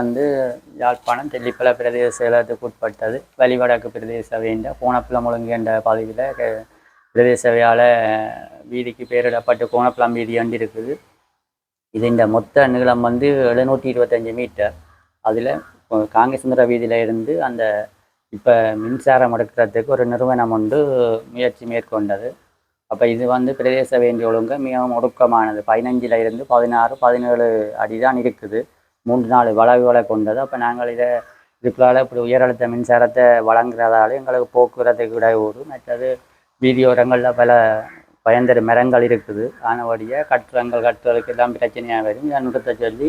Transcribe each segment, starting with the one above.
வந்து யாழ்ப்பாணம் தெல்லிப்பல பிரதேச செயலகத்துக்கு உட்பட்டது வலிவடக்கு பிரதேச சபையின் கோணப்பிலம் ஒழுங்கு என்ற பகுதியில் பிரதேச சபையால் வீதிக்கு பேரிடப்பட்டு கோணப்பிலம் வீதி அண்டு இருக்குது. இது இந்த மொத்த நீளம் வந்து எழுநூற்றி இருபத்தஞ்சி மீட்டர். அதில் காங்கேசுந்தர வீதியில் இருந்து அந்த இப்போ மின்சாரம் எடுக்கிறதுக்கு ஒரு நிறுவனம் ஒன்று முயற்சி மேற்கொண்டது. அப்போ இது வந்து பிரதேச வேண்டிய ஒழுங்கு மிகவும் ஒடுக்கமானது. பதினஞ்சில் இருந்து பதினாறு பதினேழு அடி தான் இருக்குது. மூன்று நாலு வளைவுகளை கொண்டது. அப்போ நாங்கள் இதை இதுக்குள்ளால் இப்படி உயரழுத்த மின்சாரத்தை வழங்குறதால எங்களுக்கு போக்குவரத்துக்கு இடையூறு. மற்றது வீதியோரங்களில் பல பயந்தர மரங்கள் இருக்குது. ஆனபடியே கட்டுறங்கள் கட்டுறதுக்கு எல்லாம் பிரச்சனையாக வரும். இதை நிறுத்த சொல்லி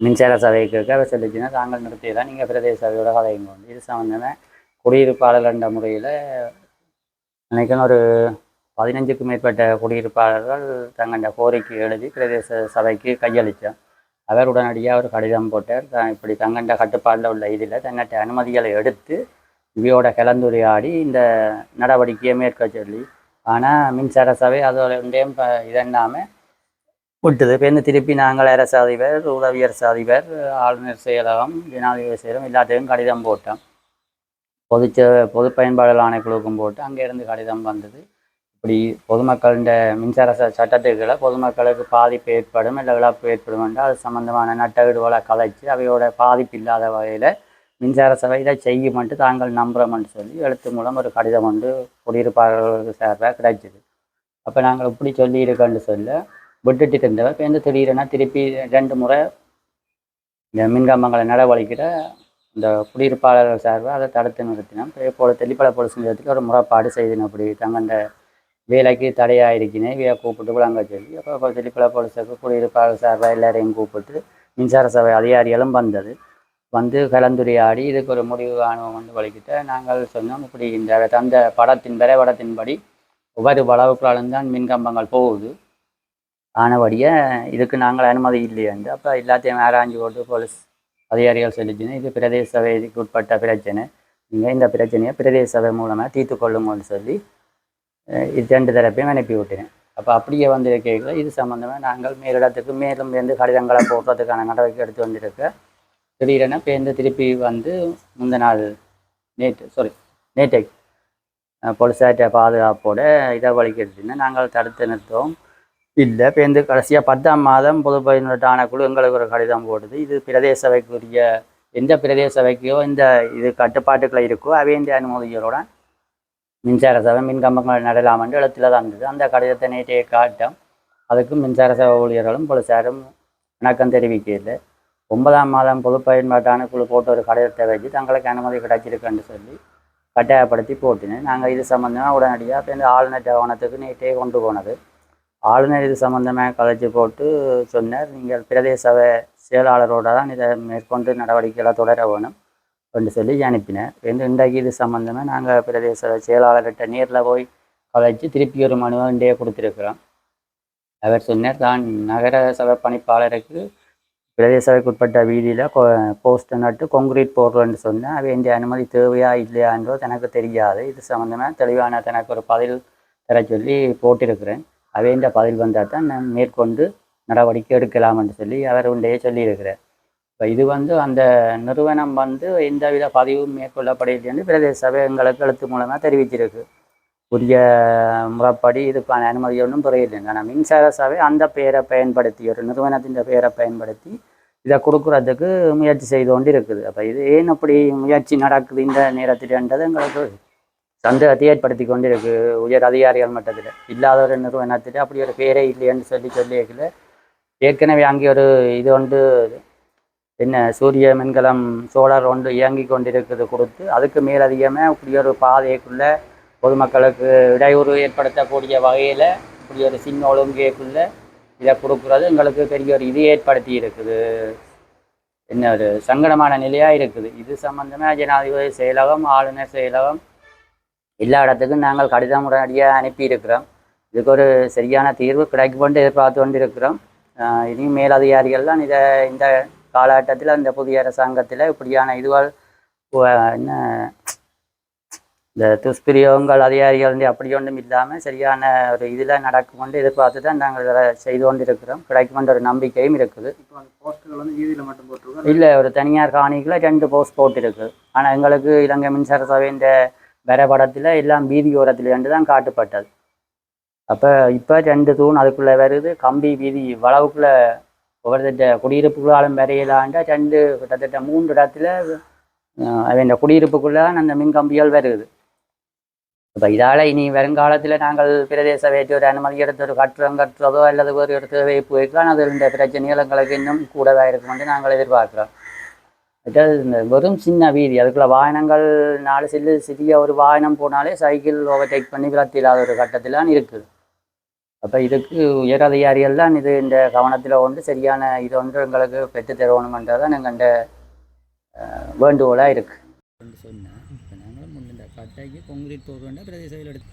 மின்சார சபைக்கு அவர் சொல்லிச்சுன்னா தாங்கள் நிறுத்தியதான் நீங்கள் பிரதேச சபையோட கதைங்க வந்து இது சம்மந்தமாக குடியிருப்பாளர் என்ற முறையில் நினைக்கிறேன் ஒரு பதினஞ்சுக்கும் மேற்பட்ட குடியிருப்பாளர்கள் தங்களோட கோரிக்கை எழுதி பிரதேச சபைக்கு கையளித்தோம் அவர் உடனடியாக ஒரு கடிதம் போட்டார். தான் இப்படி தங்கண்ட கட்டுப்பாடில் உள்ள இதில் தங்கட்ட அனுமதிகளை எடுத்து இவையோட கலந்துரையாடி இந்த நடவடிக்கையை மேற்க சொல்லி. ஆனால் மின்சார சபை அதோட ஒன்றையும் இப்போ விட்டுது. இப்போ திருப்பி நாங்கள் அரசு அதிபர் உதவி அரசு அதிபர் ஆளுநர் செயலகம் ஜனாதிபதி செயலகம் எல்லாத்தையும் கடிதம் போட்டோம். பொதுச்ச பொது பயன்பாடுகள் ஆணைக்குழுக்கும் போட்டு அங்கேருந்து கடிதம் வந்தது. இப்படி பொதுமக்களின் மின்சார ச சட்டத்துக்களை பொதுமக்களுக்கு பாதிப்பு ஏற்படும் இல்லை இழப்பு ஏற்படும் என்றால் அது சம்பந்தமான நட்டகடுகளை கலைச்சு அவையோட பாதிப்பு இல்லாத வகையில் மின்சார சபை இதை செய்யுமென்ட்டு தாங்கள் நம்புகிறோம்னு சொல்லி எழுத்து மூலம் ஒரு கடிதம் வந்து குடியிருப்பாளர்களுக்கு சார்பாக கிடைச்சிது. அப்போ நாங்கள் இப்படி சொல்லி இருக்கோன்னு சொல்ல விட்டுட்டு இருந்தவ இப்போ எந்த திடீரெனா திருப்பி ரெண்டு முறை இந்த மின்கம்பங்களை நடவடிக்கிற இந்த குடியிருப்பாளர்கள் சார்பாக அதை தடுத்து நிறுத்தினோம். இப்போ போல தெளிப்பட போலீஸ் நிலையத்தில் ஒரு முறைப்பாடு செய்தினோம் அப்படி தங்கண்ட வேலைக்கு தடையாக இருக்கிறேன் கூப்பிட்டு கூப்பிட்டு அங்கே சொல்லி அப்போ இப்போ தெளிப்பட போலீஸுக்கு குடியிருப்பாளர் சார்பாக எல்லாரையும் கூப்பிட்டு மின்சார சபை அதிகாரிகளும் வந்தது. வந்து கலந்துரையாடி இதுக்கு ஒரு முடிவு காணுவோம் வந்து வலிக்கிட்ட நாங்கள் சொன்னோம் இப்படி இந்த தந்த படத்தின் வரைபடத்தின்படி ஒவ்வொரு வளவுக்குள்ளாலும் தான் மின்கம்பங்கள் போகுது. ஆனபடியே இதுக்கு நாங்கள் அனுமதி இல்லையண்டு அப்போ எல்லாத்தையும் ஆராய்ஞ்சு போட்டு போலீஸ் அதிகாரிகள் சொல்லிச்சுன்னு இது பிரதேச சபைக்கு உட்பட்ட பிரச்சனை. நீங்கள் இந்த பிரச்சனையை பிரதேச சபை மூலமாக தீர்த்து கொள்ளுங்கன்னு சொல்லி இது ரெண்டு தரப்பையும் அனுப்பி விட்டேன் அப்போ அப்படியே வந்து கேட்கல. இது சம்மந்தமாக நாங்கள் மேலிடத்துக்கு மேலும் இருந்து கடிதங்களை போடுறதுக்கான நடவடிக்கை எடுத்து வந்திருக்க. திடீரென பேருந்து திருப்பி வந்து முந்த நாள் நேற்று சாரி நேற்றைக்கு போலீஸார்ட்ட பாதுகாப்போட இதை வலிக்கிறதுன்னு நாங்கள் தடுத்து நிறுத்தோம். இல்லை பேருந்து கடைசியாக பத்தாம் மாதம் பொது பயனுள்ள ஆணைக்குழு எங்களுக்கு ஒரு கடிதம் போடுது. இது பிரதேச சபைக்குரிய எந்த பிரதேச சபைக்கோ இந்த இது கட்டுப்பாட்டுக்களை இருக்கோ அவையந்த அனுமதிகளோட மின்சார சபை மின் கம்பங்கள் நடலாம் என்று எழுத்துல தான் இருந்தது. அந்த கடிதத்தை நேற்றைய காட்டம். அதுக்கு மின்சார சபை ஊழியர்களும் போலீசாரும் இணக்கம் தெரிவிக்கல ஒன்பதாம் மாதம் பொது பயன்பாட்டான குழு போட்ட ஒரு கடிதத்தை வச்சு தங்களுக்கு அனுமதி கிடைச்சிருக்குன்னு சொல்லி கட்டாயப்படுத்தி போட்டினேன். நாங்கள் இது சம்மந்தமாக உடனடியாக இப்போ இந்த ஆளுநர் கவனத்துக்கு நேற்றே கொண்டு போனது. ஆளுநர் இது சம்மந்தமாக கலைச்சி போட்டு சொன்னார். நீங்கள் பிரதேச சபை செயலாளரோட தான் இதை மேற்கொண்டு நடவடிக்கைகளை தொடர வேணும். என்று சொல்லி அனுப்பினேன் ரெண்டு இன்றைக்கு இது சம்மந்தமாக நாங்கள் பிரதேச செயலாளர்கிட்ட நேரில் போய் கலைச்சு திருப்பி ஒரு மனுவை இன்றைய கொடுத்துருக்குறோம். அவர் சொன்னார் தான் நகர சபை பணிப்பாளருக்கு பிரதேச சபைக்கு உட்பட்ட வீதியில் போஸ்ட் நட்டு கொங்கிரீட் போடுறோன்னு சொன்னேன் அவை இந்த அனுமதி தேவையா இல்லையான்றோ எனக்கு தெரியாது. இது சம்மந்தமாக தெளிவான தனக்கு ஒரு பதில் தர சொல்லி போட்டிருக்கிறேன். அவைன்ற பதில் வந்தால் தான் நான் மேற்கொண்டு நடவடிக்கை எடுக்கலாம் என்று சொல்லி அவர் உண்டையே சொல்லியிருக்கிறார். இப்போ இது வந்து அந்த நிறுவனம் வந்து எந்தவித பதிவும் மேற்கொள்ளப்படவில்லை என்று பிரதேச சபை எங்களுக்கு எழுத்து மூலமாக தெரிவிச்சிருக்கு உரிய முறைப்படி இதுக்கான அனுமதி ஒன்றும் புரியலை ஆனால் மின்சார சபை அந்த பெயரை பயன்படுத்தி ஒரு நிறுவனத்தின் பெயரை பயன்படுத்தி இதை கொடுக்குறதுக்கு முயற்சி செய்து கொண்டு இருக்குது அப்போ இது ஏன் அப்படி முயற்சி நடக்குது இந்த நேரத்தில்ன்றது எங்களுக்கு சந்தேகத்தை ஏற்படுத்தி கொண்டிருக்கு உயர் அதிகாரிகள் மட்டத்தில். இல்லாத ஒரு நிறுவனத்தில் அப்படி ஒரு பேரே இல்லைன்னு சொல்லி சொல்லியிருக்கல. ஏற்கனவே அங்கே ஒரு இது வந்து என்ன சூரிய மின்கலம் சோலார் ஒன்று இயங்கி கொண்டிருக்கிறது கொடுத்து அதுக்கு மேலதிகமாக இப்படி ஒரு பாதைக்குள்ளே பொதுமக்களுக்கு இடையூறு ஏற்படுத்தக்கூடிய வகையில் இப்படி ஒரு சின்ன ஒழுங்கைக்குள்ளே இதை கொடுக்குறது எங்களுக்கு பெரிய ஒரு இது ஏற்படுத்தி இருக்குது. என்ன ஒரு சங்கடமான நிலையாக இருக்குது. இது சம்பந்தமாக ஜனாதிபதி செயலகம் ஆளுநர் செயலகம் எல்லா இடத்துக்கும் நாங்கள் கடிதம் உடனடியாக அனுப்பியிருக்கிறோம். இதுக்கு ஒரு சரியான தீர்வு கிடைக்கும் எதிர்பார்த்து கொண்டு இருக்கிறோம் இனி மேலதிகாரிகள்லாம் இதை இந்த காலகட்டத்தில் இந்த புதிய அரசாங்கத்தில் இப்படியான இதுவால் என்ன இந்த துஷ்பிரயோகங்கள் அதிகாரிகள் அப்படி ஒன்றும் இல்லாமல் சரியான ஒரு இதில் நடக்கும் கொண்டு எதிர்பார்த்து தான் நாங்கள் இதை செய்து கொண்டு இருக்கிறோம் கிடைக்குமென்ற ஒரு நம்பிக்கையும் இருக்குது. இப்போ அந்த போஸ்டர்கள் வந்து வீதியில் மட்டும் போட்டிருக்கோம் இல்லை ஒரு தனியார் காணிக்கில் ரெண்டு போஸ்ட் போட்டிருக்கு. ஆனால் எங்களுக்கு இலங்கை மின்சார சபையின் வரைபடத்தில் எல்லாம் வீதி ஓரத்தில் ரெண்டு தான் காட்டப்பட்டது. அப்போ இப்போ ரெண்டு தூண் அதுக்குள்ளே வருது. கம்பி வீதி வளவுக்குள்ளே கிட்டத்தட்ட குடியிருப்புகளாலும் வரையலாண்டா ரெண்டு கிட்டத்தட்ட மூன்று இடத்துல அவன் குடியிருப்புக்குள்ளே அந்த மின் கம்பிகள் வருது. இப்போ இதால் இனி வருங்காலத்தில் நாங்கள் பிரதேச வேற்று ஒரு அனுமதி எடுத்து ஒரு கட்டுறம் கட்டுறதோ அல்லது ஒரு இடத்துல வைப்பு வைக்கலாம். அது இந்த பிரச்சனைகள் எங்களுக்கு இன்னும் கூடவே இருக்கும் என்று நாங்கள் எதிர்பார்க்கிறோம். இந்த வெறும் சின்ன வீதி அதுக்குள்ள வாகனங்கள் நாலு சில்லு சிறிய ஒரு வாகனம் போனாலே சைக்கிள் ஓவர்டேக் பண்ணி விரத்தி இல்லாத ஒரு கட்டத்தில் தான் இருக்குது. அப்போ இதுக்கு உயர் தான் இது இந்த கவனத்தில் கொண்டு சரியான இது ஒன்று எங்களுக்கு பெற்று தருவணுமென்றது தான் எங்கள் வேண்டுகோளாக இருக்குது சொன்னேன் இப்போ நாங்களும் முன்ன கட்டாக்கி கொங்கிரீட் போக வேண்டாம் பிரதேச சபையில் எடுத்து.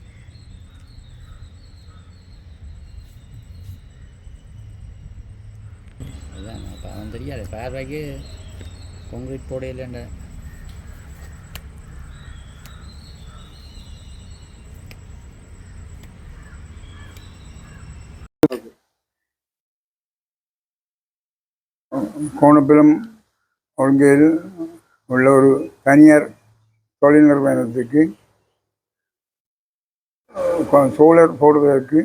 அதுதான் அப்போ அவன் தெரியாது. பார்வைக்கு கான்கிரீட் போடையில்லைண்ட கோணப்பிலம் ஒழுங்கையில் உள்ள ஒரு தனியார் தொழில் நிறுவனத்துக்கு சோலர் போடுவதற்கு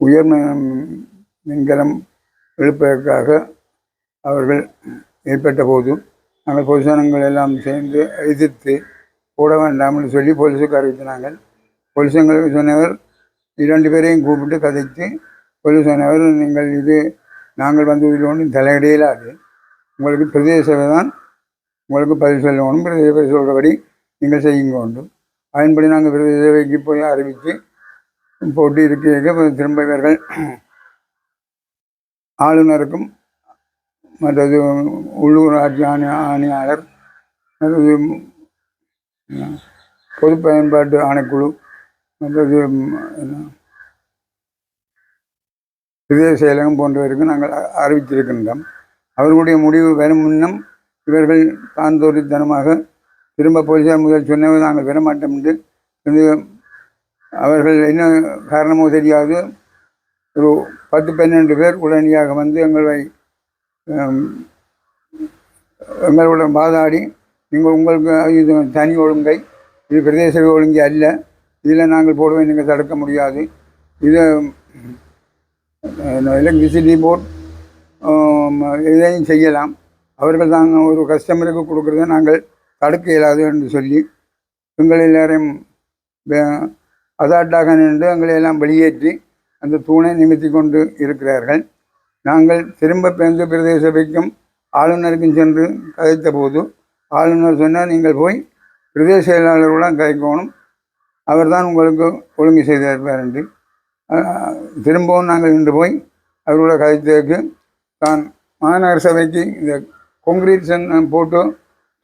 உயர் மின்கலம் எழுப்பதற்காக அவர்கள் ஏற்பட்ட போது நாங்கள் பொதுசனங்கள் எல்லாம் சேர்ந்து எதிர்த்து போட வேண்டாம்னு சொல்லி போலீஸுக்கு அறிவித்தினாங்க போலீஸங்களுக்கு சொன்னவர் இரண்டு பேரையும் கூப்பிட்டு கதைத்து போலீஸ் சொன்னவர் நீங்கள் இது நாங்கள் வந்து இதில் ஒன்றும் தலையிடையிலாது உங்களுக்கு பிரதேச சபை தான் உங்களுக்கு பதில் சொல்லணும் பிரதேச சபை சொல்கிறபடி நீங்கள் செய்யுங்க உண்டு அதன்படி நாங்கள் பிரதேச சபைக்கு போய் அறிவித்து போட்டு இருக்க திரும்ப இவர்கள் ஆளுநருக்கும் மற்றது உள்ளூராட்சி ஆணி ஆணையாளர் மற்றது பொது பயன்பாட்டு ஆணைக்குழு மற்றது பிரதேச செயலகம் போன்றவருக்கு நாங்கள் அறிவித்திருக்கின்றோம். அவர்களுடைய முடிவு வரும் முன்னம் இவர்கள் தாந்தோரித்தனமாக திரும்ப போலீசார் முதல் சொன்னவை நாங்கள் பெறமாட்டோம் என்று அவர்கள் என்ன காரணமோ தெரியாது. ஒரு பத்து பன்னெண்டு பேர் உடனடியாக வந்து எங்களை எங்களுடன் வாதாடி நீங்கள் உங்களுக்கு இது தனி ஒழுங்கை இது பிரதேச ஒழுங்கை அல்ல. இதில் நாங்கள் போடுவோம் நீங்கள் தடுக்க முடியாது. இதை எலக்ட்ரிசிட்டி போர்ட் இதையும் செய்யலாம். அவர்கள் தாங்க ஒரு கஸ்டமருக்கு கொடுக்குறத நாங்கள் தடுக்க இயலாது என்று சொல்லி எங்கள் எல்லாரையும் அதாட்டாக நின்று எங்களை எல்லாம் வெளியேற்றி அந்த தூணை நிமித்தி கொண்டு இருக்கிறார்கள். நாங்கள் திரும்ப பேருந்து பிரதேச சபைக்கும் ஆளுநருக்கும் சென்று கதைத்த போது ஆளுநர் சொன்னால் நீங்கள் போய் பிரதேச செயலாளருடன் கதைக்கணும். அவர்தான் உங்களுக்கு ஒழுங்கு செய்திருப்பார் என்று. திரும்பவும் நாங்கள் நின்று போய் அவரோட கதைத்ததுக்கு தான் மாநகர சபைக்கு இந்த கொங்கிரீட் போட்டு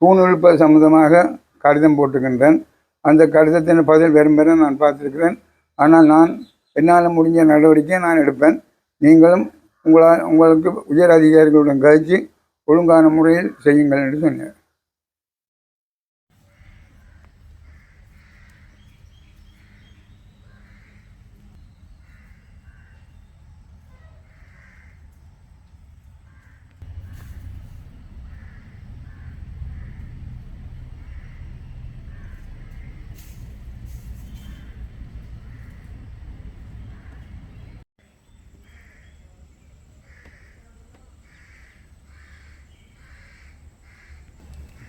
தூண் சம்மந்தமாக கடிதம் போட்டுக்கின்றேன் அந்த கடிதத்தின் பதில் வரும் வரை நான் பார்த்துருக்கிறேன். ஆனால் நான் என்னால் முடிஞ்ச நடவடிக்கையை நான் எடுப்பேன். நீங்களும் உங்களால் உங்களுக்கு உயர் அதிகாரிகளுடன் கழித்து ஒழுங்கான முறையில் செய்யுங்கள் என்று சொன்னேன்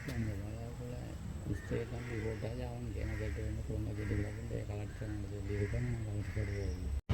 அந்த வளவுக்குள்ள மிஸ்டேக் கம்பி போட்டாச்சு அவனுக்கு என்ன கேட்டு வந்து குழந்தை கேட்டுக்கிறாங்க இந்த கலெக்டர் சொல்லி இருக்கேன் நான்